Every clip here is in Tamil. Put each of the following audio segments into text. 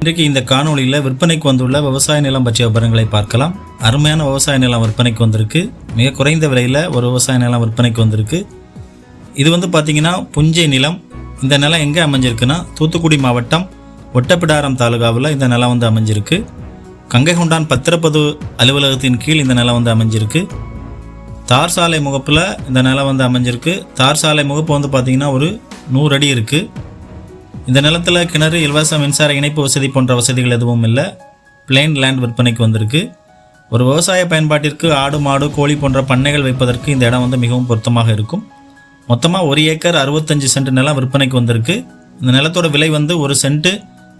இன்றைக்கு இந்த காணொளியில் விற்பனைக்கு வந்துள்ள விவசாய நிலம் பற்றிய விவரங்களை பார்க்கலாம். அருமையான விவசாய நிலம் விற்பனைக்கு வந்திருக்கு. மிக குறைந்த விலையில் ஒரு விவசாய நிலம் விற்பனைக்கு வந்திருக்கு. இது வந்து பார்த்தீங்கன்னா புஞ்சை நிலம். இந்த நிலம் எங்கே அமைஞ்சிருக்குன்னா தூத்துக்குடி மாவட்டம் ஒட்டப்பிடாரம் தாலுகாவில் இந்த நிலம் வந்து அமைஞ்சிருக்கு. கங்கைகொண்டான் பத்திரப்பது அலுவலகத்தின் கீழ் இந்த நிலம் வந்து அமைஞ்சிருக்கு. தார் சாலை முகப்பில் இந்த நிலம் வந்து அமைஞ்சிருக்கு. தார் சாலை முகப்பு வந்து பார்த்திங்கன்னா ஒரு நூறு அடி இருக்குது இந்த நிலத்தில் கிணறு இலவச மின்சார இணைப்பு வசதி போன்ற வசதிகள் எதுவும் இல்லை. பிளெயின் லேண்ட் விற்பனைக்கு வந்திருக்கு. ஒரு விவசாய பயன்பாட்டிற்கு ஆடு மாடு கோழி போன்ற பண்ணைகள் வைப்பதற்கு இந்த இடம் வந்து மிகவும் பொருத்தமாக இருக்கும். மொத்தமாக ஒரு ஏக்கர் அறுபத்தஞ்சு சென்ட் நிலம் விற்பனைக்கு வந்திருக்கு. இந்த நிலத்தோட விலை வந்து ஒரு சென்ட்டு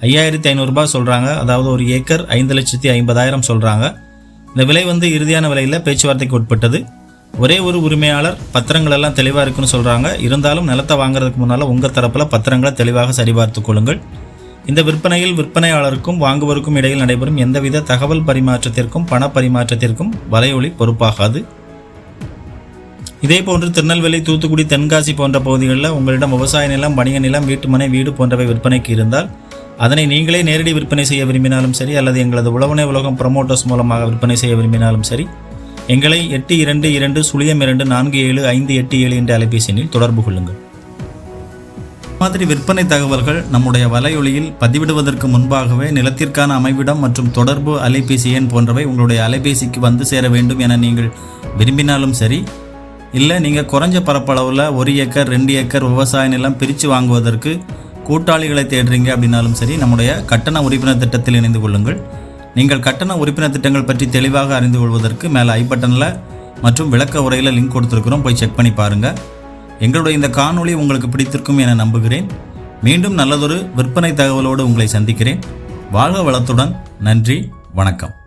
ஐயாயிரத்தி ஐநூறுரூபா சொல்கிறாங்க அதாவது ஒரு ஏக்கர் ஐந்து லட்சத்தி ஐம்பதாயிரம் சொல்கிறாங்க இந்த விலை வந்து இறுதியான விலையில் பேச்சுவார்த்தைக்கு உட்பட்டது. ஒரே ஒரு உரிமையாளர் பத்திரங்கள் எல்லாம் தெளிவாக இருக்குன்னு சொல்கிறாங்க இருந்தாலும் நிலத்தை வாங்குறதுக்கு முன்னால் உங்கள் தரப்பில் பத்திரங்களை தெளிவாக சரிபார்த்து கொள்ளுங்கள். இந்த விற்பனையில் விற்பனையாளருக்கும் வாங்குவருக்கும் இடையில் நடைபெறும் எந்தவித தகவல் பரிமாற்றத்திற்கும் பண பரிமாற்றத்திற்கும் வலையொலி பொறுப்பாகாது. இதேபோன்று திருநெல்வேலி தூத்துக்குடி தென்காசி போன்ற பகுதிகளில் உங்களிடம் விவசாய நிலம் வணிக நிலம் வீட்டுமனை வீடு போன்றவை விற்பனைக்கு இருந்தால் அதனை நீங்களே நேரடி விற்பனை செய்ய விரும்பினாலும் சரி அல்லது எங்களது உழவனை உலகம் ப்ரமோட்டர்ஸ் மூலமாக விற்பனை செய்ய விரும்பினாலும் சரி எங்களை எட்டு இரண்டு இரண்டு சுழியம் இரண்டு நான்கு ஏழு ஐந்து எட்டு ஏழு என்ற அலைபேசி எண்ணில் தொடர்பு கொள்ளுங்கள். மாதிரி விற்பனை தகவல்கள் நம்முடைய வலையொலியில் பதிவிடுவதற்கு முன்பாகவே நிலத்திற்கான அமைவிடம் மற்றும் தொடர்பு அலைபேசி எண் போன்றவை உங்களுடைய அலைபேசிக்கு வந்து சேர வேண்டும் என நீங்கள் விரும்பினாலும் சரி இல்லை நீங்கள் குறைஞ்ச பரப்பளவில் ஒரு ஏக்கர் ரெண்டு ஏக்கர் விவசாய நிலம் பிரித்து வாங்குவதற்கு கூட்டாளிகளை தேடுறீங்க அப்படின்னாலும் சரி நம்முடைய கட்டண உறுப்பினர் திட்டத்தில் இணைந்து கொள்ளுங்கள். நீங்கள் கட்டண உறுப்பினர் திட்டங்கள் பற்றி தெளிவாக அறிந்து கொள்வதற்கு மேலே ஐ பட்டனில் மற்றும் விளக்க உரையில் லிங்க் கொடுத்துருக்குறோம். போய் செக் பண்ணி பாருங்கள் எங்களுடைய இந்த காணொளி உங்களுக்கு பிடித்திருக்கும் என நம்புகிறேன். மீண்டும் நல்லதொரு விற்பனை தகவலோடு உங்களை சந்திக்கிறேன். வாழ்க வளத்துடன். நன்றி. வணக்கம்.